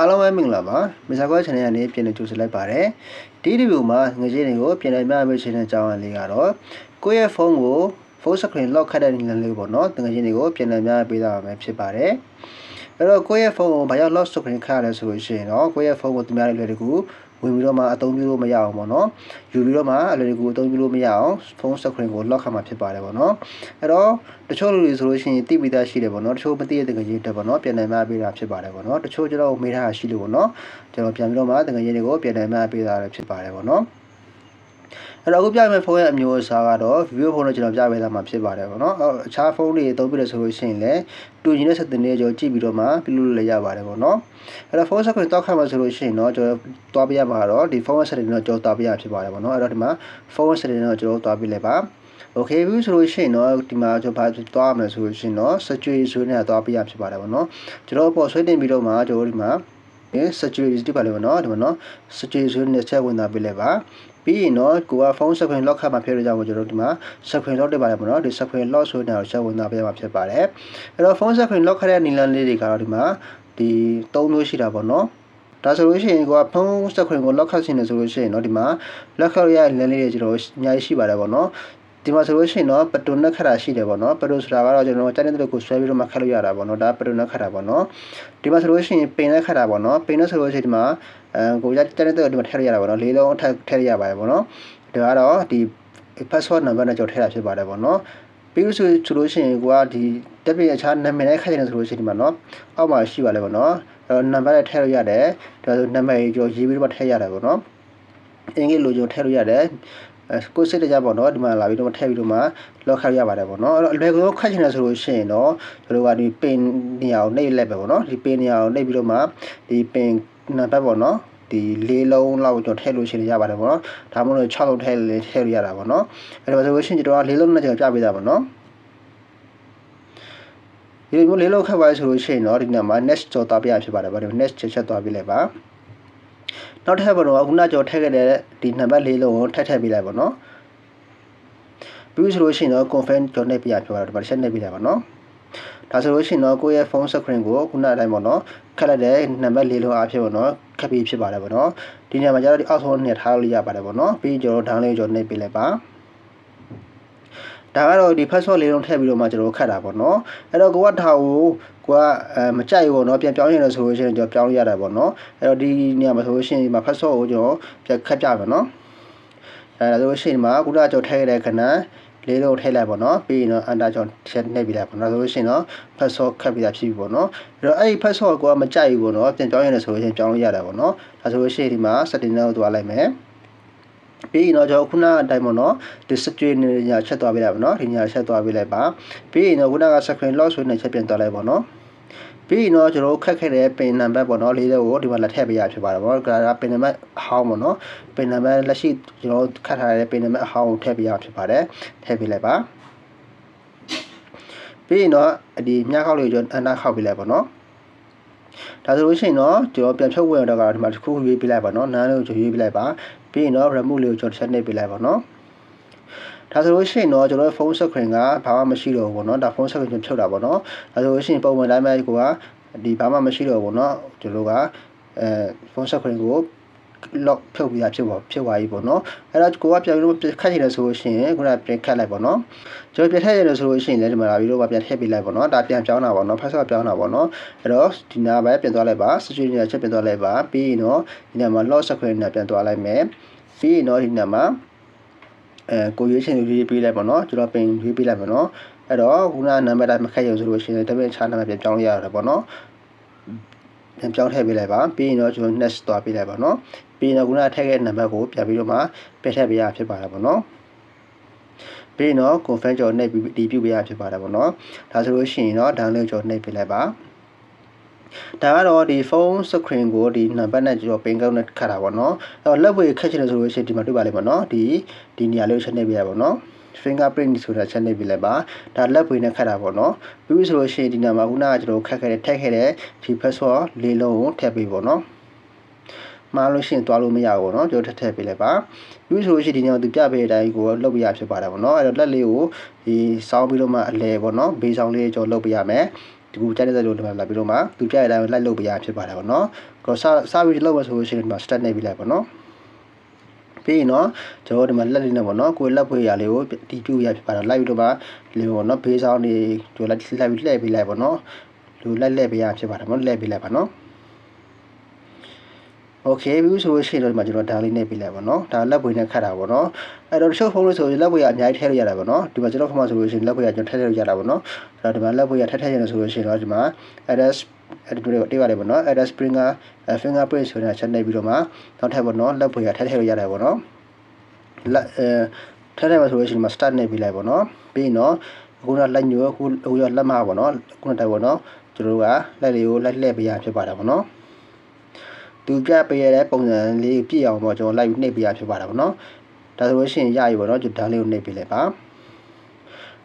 အားလုံးပဲမင်္ဂလာပါမစ္စကွာ channel ကနေပြန်လည်ကြိုဆိုလိုက်ပါတယ်ဒီဒီဗီဒီယိုမှာငွေကြေးတွေကိုပြန်လည်မျှဝေချင်တဲ့အကြောင်းအလေးကတော့ကိုယ့်ရဲ့ဖုန်းကို phone screen lock ခတ်တဲ့နည်းလမ်းလေးပေါ့နော်ငွေကြေးတွေကိုပြန်လည်မျှဝေပေးတာပဲဖြစ်ပါတယ်အဲ့တော့ကိုယ့်ရဲ့ဖုန်းကိုဘာကြောင့် lock screen ခတ်ရလဲဆိုလို့ရှိရင်တော့ကိုယ့်ရဲ့ဖုန်းကိုသူများတွေလည်းတကူ ဝင်ပြီးတော့မှအသုံးပြုလို့မရအောင်ပေါ့နော်ယူပြီးတော့မှအလွယ်တကူအသုံးပြုလို့မရအောင်ဖုန်း screen ကို lock ခတ်မှာဖြစ်ပါတယ်ပေါ့နော်အဲ့တော့တချို့လူတွေဆိုလို့ရှိရင်တိပိသားရှိတယ်ပေါ့နော်တချို့မသိတဲ့တကယ်ကြီးတက်ပေါ့နော်ပြန်နိုင်မှပေးတာဖြစ်ပါတယ်ပေါ့နော်တချို့ကျတော့မေးထားတာရှိလို့ပေါ့နော်ကျွန်တော်ပြန်ပြီးတော့မှတကယ်ကြီးတွေကိုပြန်နိုင်မှပေးတာလည်းဖြစ်ပါတယ်ပေါ့နော် အဲ့တော့အခုပြမယ့်ဖုန်းရဲ့အမျိုးအစားကတော့ Vivo ဖုန်းလို့ကျွန်တော်ပြပေးသားမှာဖြစ်ပါတယ်ပေါ့နော်အခြားဖုန်းတွေသုံးပြလို့ဆိုလို့ရှိရင်လည်းတူညီတဲ့ဆက်တင်တွေကျွန်တော်ကြည့်ပြီးတော့မှပြုလုပ်လို့ရပါတယ်ပေါ့နော်အဲ့တော့ဖုန်းဆက်ခွင့်တောက်ခါမှာဆိုလို့ရှိရင်တော့ကျွန်တော်တွားပြရမှာတော့ဒီဖုန်းဆက်တင်တော့ကျွန်တော်တွားပြရဖြစ်ပါတယ်ပေါ့နော်အဲ့တော့ဒီမှာဖုန်းဆက်တင်တော့ကျွန်တော်တွားပြလဲပါ okay view ဆိုလို့ရှိရင်တော့ဒီမှာကျွန်တော်ဘာသွားမှာဆိုလို့ရှိရင်တော့ saturation ဆိုနေတာသွားပြရဖြစ်ပါတယ်ဗောနော်ကျွန်တော်ပေါ်ဆွဲတင်ပြီးတော့မှကျွန်တော်ဒီမှာ saturation တိပါလေဗောနော်ဒီမှာနော် saturation နဲ့ချက်ဝင်သွားပြလဲပါ ပြီးရင်တော့ကိုကဖုန်း subscribe log ခတ်မှာဖြစ်ရကြမှာကျွန်တော်ဒီမှာ subscribe log တက်ပါတယ်ပေါ့နော်ဒီ subscribe log ဆိုတဲ့အချက်ဝင်သားပေးမှာဖြစ်ပါတယ်အဲ့တော့ဖုန်း subscribe log ခတ်တဲ့နည်းလမ်းလေးတွေကတော့ဒီမှာဒီ၃မျိုးရှိတာပေါ့နော်ဒါဆိုလို့ရှိရင်ကိုကဖုန်း subscribe ကို log ခတ်ဆင်နေဆိုလို့ရှိရင်တော့ဒီမှာ log ခတ်ရတဲ့လမ်းလေးတွေကျွန်တော်အများကြီးရှိပါတယ်ပေါ့နော် ဒီမှာဆိုလို့ရှိရင်တော့ပတိုနက်ခတ်တာရှိတယ်ပေါ့နော်ပတိုဆိုတာကတော့ကျွန်တော်တိုက်တဲ့ကိုဆွဲပြီးတော့မှခတ်လို့ရတာပေါ့နော်ဒါပတိုနက်ခတ်တာပေါ့နော်ဒီမှာဆိုလို့ရှိရင်ပင်နဲ့ခတ်တာပေါ့နော်ပင်နဲ့ဆိုလို့ရှိရင်ဒီမှာအဲကိုရတိုက်တဲ့ဒီမှာထည့်ရရတာပေါ့နော်လေးလုံးထည့်ထည့်ရပါတယ်ပေါ့နော်ဒါကတော့ဒီ password number နဲ့ကြော်ထည့်တာဖြစ်ပါတယ်ပေါ့နော်ပြီးလို့ဆိုလို့ရှိရင်ကိုကဒီတက်ပြအခြားနာမည်နဲ့ခတ်နေတယ်ဆိုလို့ရှိရင်ဒီမှာနော်အောက်မှာရှိပါလေပေါ့နော်အဲနံပါတ်နဲ့ထည့်လို့ရတယ်ဒါဆိုနံပါတ်ကြော်ရေးပြီးတော့ထည့်ရတယ်ပေါ့နော်အင်္ဂလိပ်လိုကြော်ထည့်လို့ရတယ်အဲ ကိုစစ်တကြပေါ့နော်ဒီမှာလာပြီးတော့ထည့်ပြီးတော့မှလော့ခတ်ရပါတယ်ပေါ့နော်အဲ့တော့အလွယ်ကူခတ်ချင်တယ်ဆိုလို့ရှိရင်တော့တို့ကဒီပင်နေရာကိုနှိပ်လိုက်ပဲပေါ့နော်ဒီပင်နေရာကိုနှိပ်ပြီးတော့မှဒီပင်နံပါတ်ပေါ့နော်ဒီလေးလုံးလောက်ကျွန်တော်ထည့်လို့ရှိရင်ရပါတယ်ပေါ့နော်ဒါမှမဟုတ်6လုံးထည့်လည်းထည့်လို့ရတာပေါ့နော်အဲ့ဒါဆိုလို့ရှိရင်ကျွန်တော်ကလေးလုံးနဲ့ကျွန်တော်ပြပေးတာပေါ့နော်ဒီလိုမျိုးလေးလုံးခတ်ပါဆိုလို့ရှိရင်တော့ဒီနေ့မှာ next ကြော်တာပြဖြစ်ပါတယ်ဗောဒီ next ချက်ချက်သွားပြလိုက်ပါ နောက်ထပ်ဘတော့ခုနကြောထည့်ခဲ့တဲ့ဒီနံပါတ်၄လုံးကိုထပ်ထည့်ပေးလိုက်ပါတော့ပြီးဆိုလို့ရှိရင်တော့ confirm ကြောနှိပ်ပြရပြောတာဒီမှာချက်နှိပ်ပြလိုက်ပါတော့ဒါဆိုလို့ရှိရင်တော့ကိုယ့်ရဲ့ phone screen ကိုခုနအတိုင်းပေါ့နော်ခက်လိုက်တဲ့နံပါတ်၄လုံးအားဖြင့်ပေါ့နော်ခက်ပြီးဖြစ်ပါတယ်ပေါ့နော်ဒီနေရာမှာကျတော့ဒီအောက်ဆုံးနဲ့ထားလို့ရပါတယ်ပေါ့နော်ပြီးကျွန်တော် download ကြောနှိပ်ပြလိုက်ပါ ဒါကတော့ဒီ password လေးလုံးထည့်ပြီးတော့မှကျွန်တော်ခတ်တာပေါ့နော်အဲ့တော့ကိုကဒါကိုကိုကအဲမကြိုက်ဘူးပေါ့နော်ပြန်ပြောင်းရင်လည်းဆိုလို့ရှိရင်ကျွန်တော်ပြောင်းရတာပေါ့နော်အဲ့တော့ဒီနေရာမှာဆိုလို့ရှိရင်ဒီမှာ password ကိုကျွန်တော်ပြန်ခတ်ပြမယ်နော်အဲဒါဆိုလို့ရှိရင်ဒီမှာခုနကကျွန်တော်ထည့်ရတဲ့ခဏလေးလုံးထည့်လိုက်ပေါ့နော်ပြီးရင်တော့ enter ကျွန်တော်ထည့်နှိပ်ပြီးလိုက်ပေါ့နော်ဆိုလို့ရှိရင်တော့ password ခတ်ပြီးသားဖြစ်ပြီပေါ့နော်အဲ့တော့အဲ့ဒီ password ကိုကမကြိုက်ဘူးပေါ့နော်ပြန်ပြောင်းရင်လည်းဆိုလို့ရှိရင်ပြောင်းလို့ရတာပေါ့နော်ဒါဆိုလို့ရှိရင်ဒီမှာ setting ကိုသွားလိုက်မယ် ပြီးရင်တော့ကျွန်တော်ခုနအတိုင်းပေါ့နော်ဒီ situation ညာချက်သွားပေးလိုက်ပါနော်ဒီညာချက်သွားပေးလိုက်ပါပြီးရင်တော့ခုနက screen lock ဆိုတဲ့ချက်ပြန်သွားလိုက်ပါနော်ပြီးရင်တော့ကျွန်တော်ခက်ခဲ့တဲ့ပင်နံပါတ်ပေါ့နော်လေးတဲ့ကိုဒီမှာလက်ထည့်ပေးရဖြစ်ပါတယ်ပေါ့ဒါကပင်နံပါတ်အဟောင်းပေါ့နော်ပင်နံပါတ်လက်ရှိကျွန်တော်ခတ်ထားတဲ့ပင်နံပါတ်အဟောင်းကိုထည့်ပေးရဖြစ်ပါတယ်ထည့်ပေးလိုက်ပါပြီးရင်တော့ဒီမြားခောက်လေးကိုကျွန်တော်အနာခောက်ပေးလိုက်ပါနော်ဒါဆိုလို့ရှိရင်တော့ကျွန်တော်ပြန်ဖြုတ်ဝင်တော့ကတော့ဒီမှာတစ်ခုရွေးပေးလိုက်ပါနော်နားလေးကိုကျွန်တော်ရွေးပေးလိုက်ပါ ပြီးရင်တော့ remove လေးကိုကျွန်တော်ချက်နှိပ်ပေးလိုက်ပါနော်ဒါဆိုလို့ရှိရင်တော့ကျွန်တော်ဖုန်း screen ကဘာမှမရှိတော့ဘူးပေါ့နော်ဒါဖုန်း screen ကျွန်တော်ဖြုတ်တာပေါ့နော်ဒါဆိုလို့ရှိရင်ပုံမှန်တိုင်းပဲကိုကဒီဘာမှမရှိတော့ဘူးပေါ့နော်ကျွန်တော်ကအဲဖုန်း screen ကို lock ဖြုတ်ပြီးတာဖြစ်ပါဖြစ်သွားပြီပေါ့နော်အဲ့တော့ကိုကပြန်ပြီးတော့ခတ်ချင်တယ်ဆိုလို့ရှိရင်ခုနပြန်ခတ်လိုက်ပေါ့နော်ကျွန်တော်ပြန်ထည့်ရတယ်ဆိုလို့ရှိရင်လည်းဒီမှာလာပြီးတော့ပြန်ထည့်ပေးလိုက်ပေါ့နော်ဒါပြန်ပြောင်းတာပေါ့နော် password ပြောင်းတာပေါ့နော်အဲ့တော့ဒီနာပဲပြန်သွားလိုက်ပါ situation ချက်ပြန်သွားလိုက်ပါပြီးရင်တော့ဒီနာမှာ lock screen နဲ့ပြန်သွားလိုက်မယ်ပြီးရင်တော့ဒီနာမှာအဲကိုရွေးချင်ရွေးပေးလိုက်ပေါ့နော်ကျွန်တော်ပင်ရွေးပေးလိုက်ပါနော်အဲ့တော့ခုနနံပါတ်တိုင်းမခက်ရဘူးဆိုလို့ရှိရင်တပည့်ချာနံပါတ်ပြန်ပြောင်းလို့ရတာပေါ့နော် ပြန်ပြောင်းထည့်ပေးလိုက်ပါပြီးရင်တော့ကျွန်တော် next သွားပေးလိုက်ပါနော်ပြီးရင်တော့ခုနထည့်ခဲ့တဲ့နံပါတ်ကိုပြန်ပြီးတော့မှပြထည့်ပေးရဖြစ်ပါတယ်ပေါ့နော်ပြီးရင်တော့ confirm ကြော်နှိပ်ပြီးဒီပြုပေးရဖြစ်ပါတယ်ပေါ့နော်ဒါဆိုလို့ရှိရင်တော့ download ကြော်နှိပ်ပေးလိုက်ပါဒါကတော့ဒီဖုန်း screen ကိုဒီနံပါတ်နဲ့ကျွန်တော်ပင်ကောက်နဲ့ခတ်တာပေါ့နော်အဲ့တော့လက်ဝဲခက်ချင်တယ်ဆိုလို့ရှိရင်ဒီမှာတွေ့ပါလိမ့်မယ်နော်ဒီဒီနေရာလေးကိုချက်နေပြရပါတော့ fingerprint ဆိုတာ check လုပ်ပြီးလိုက်ပါဒါလက်ပွေနဲ့ခက်တာပေါ့နော်ပြီးပြီဆိုလို့ရှိရင်ဒီနာမှာခုနကကျွန်တော်ခက်ခဲ့တဲ့ထည့်ခဲ့တဲ့ဒီ password လေးလုံးကိုထည့်ပေးပေါ့နော်မှားလို့ရှိရင်သွားလို့မရဘူးပေါ့နော်ကျွန်တော်ထက်ထည့်ပေးလိုက်ပါပြီးဆိုလို့ရှိရင်ဒီညောင်သူပြပေးတဲ့အတိုင်းကိုလောက်ပြရဖြစ်ပါတယ်ပေါ့နော်အဲ့တော့လက်လေးကိုဒီစောင်းပြီးတော့မှအလဲပေါ့နော်ဘေးဆောင်လေးကျွန်တော်လောက်ပြရမယ်ဒီကူကြိုက်တဲ့စက်လို့ဒီမှာလာပြီးတော့မှသူပြရတဲ့အတိုင်းလိုက်လောက်ပြရဖြစ်ပါတယ်ပေါ့နော်ကျွန်တော်စစပြီးလောက်မယ်ဆိုလို့ရှိရင်ဒီမှာ start နေပြီးလိုက်ပေါ့နော် ပြီးရင်တော့ကျွန်တော်ဒီမှာလက်လေးနဲ့ပေါ့နော်ကိုယ်လက်ဖွေရလေးကိုတီးပြူရဖြစ်ပါတယ်လိုက်ပြီးတော့မှဒီပေါ့နော်ဘေးဆောင်နေဒီလိုက်လိုက်ပြီးလှည့်ပေးလိုက်ပေါ့နော်လူလက်လက်ပေးရဖြစ်ပါတယ်ပေါ့လှည့်ပေးလိုက်ပါနော်โอเคပြီးဆိုလို့ရှိရင်တော့ဒီမှာကျွန်တော်ဒါလေးနဲ့ပြလိုက်ပါတော့ဒါလက်ပွေနဲ့ခတ်တာပေါ့နော်အဲ့တော့တချို့ဖုန်းလို့ဆိုရင်လက်ပွေကအများကြီးထည့်လို့ရတာပေါ့နော်ဒီမှာကျွန်တော်ဖုန်းမှာဆိုလို့ရှိရင်လက်ပွေကကျွန်တော်ထည့်လို့ရတာပေါ့နော်အဲ့တော့ဒီမှာလက်ပွေကထည့်ထည့်ရတယ်ဆိုလို့ရှိရင်တော့ဒီမှာ address အဲ့ဒီလိုတိပါတယ်ပေါ့နော် address springer fingerprint ဆိုတဲ့ချက်နေပြီးတော့မှနောက်ထပ်ပေါ့နော်လက်ပွေကထည့်ထည့်လို့ရတယ်ပေါ့နော်လက်အဲထည့်ထည့်မှာဆိုလို့ရှိရင်မှာ start နေပြီးလိုက်ပေါ့နော်ပြီးရင်တော့အခုတော့လက်ညိုအခုအခုရလက်မပေါ့နော်ခုနတိုင်ပေါ့နော်ကျွန်တော်တို့ကလက်လေးကိုလက်လှည့်ပေးရဖြစ်ပါတယ်ပေါ့နော်သူပြပေးရတဲ့ပုံစံလေးပြည့်အောင်ပေါ့ကျွန်တော်လိုက်နှိပ်ပေးရဖြစ်ပါတယ်ပေါ့နော်ဒါဆိုလို့ရှိရင်ရပြီပေါ့နော်ကျွန်တော်ဒါလေးကိုနှိပ်ပေးလိုက်ပါ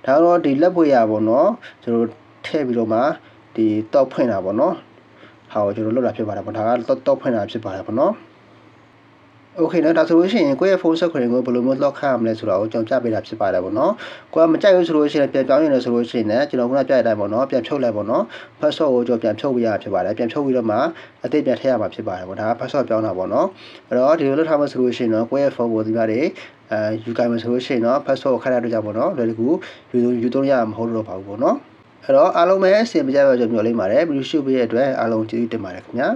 ဒါတော့ဒီလက်ပွေရပေါ့နော်ကျွန်တော်ထည့်ပြီးတော့မှ ဒီတော့ဖွင့်တာပေါ့နော်ဟာကိုကျွန်တော်လုပ်တာဖြစ်ပါတယ်ပေါ့ဒါကတော့တော့ဖွင့်တာဖြစ်ပါတယ်ပေါ့နော်โอเคနော်ဒါဆိုလို့ရှိရင်ကိုယ့်ရဲ့ဖုန်းဆက်ခွင့်ကိုဘယ်လိုမျိုး lock ခရမလဲဆိုတာကိုကျွန်တော်ပြပေးတာဖြစ်ပါတယ်ပေါ့နော်ကိုကမကြိုက်ဘူးဆိုလို့ရှိရင်ပြန်ပြောင်းရင်လည်းဆိုလို့ရှိရင်လည်းကျွန်တော်ခုနပြတဲ့အတိုင်းပေါ့နော်ပြန်ဖြုတ်လိုက်ပေါ့နော် password ကိုကျွန်တော်ပြန်ဖြုတ်ပေးရမှာဖြစ်ပါတယ်ပြန်ဖြုတ်ပြီးတော့မှအသစ်ပြန်ထည့်ရမှာဖြစ်ပါတယ်ပေါ့ဒါက password ပြောင်းတာပေါ့နော်အဲ့တော့ဒီလိုလုပ်ထားမှဆိုလို့ရှိရင်တော့ကိုယ့်ရဲ့ဖုန်းကိုဒီမှာတွေအဲယူကိုင်မှဆိုလို့ရှိရင်တော့ password ကိုခက်ရတော့ကြပေါ့နော်လွယ်ကူယူယူသုံးရမှာမဟုတ်တော့ပါဘူးပေါ့နော် အဲ့တော့အားလုံးပဲအဆင်ပြေကြပါကြမျိုးလေးပါတယ်ဗီဒီယိုရှုပေးရတဲ့အတွက်အားလုံးကျေးဇူးတင်ပါတယ်ခင်ဗျာ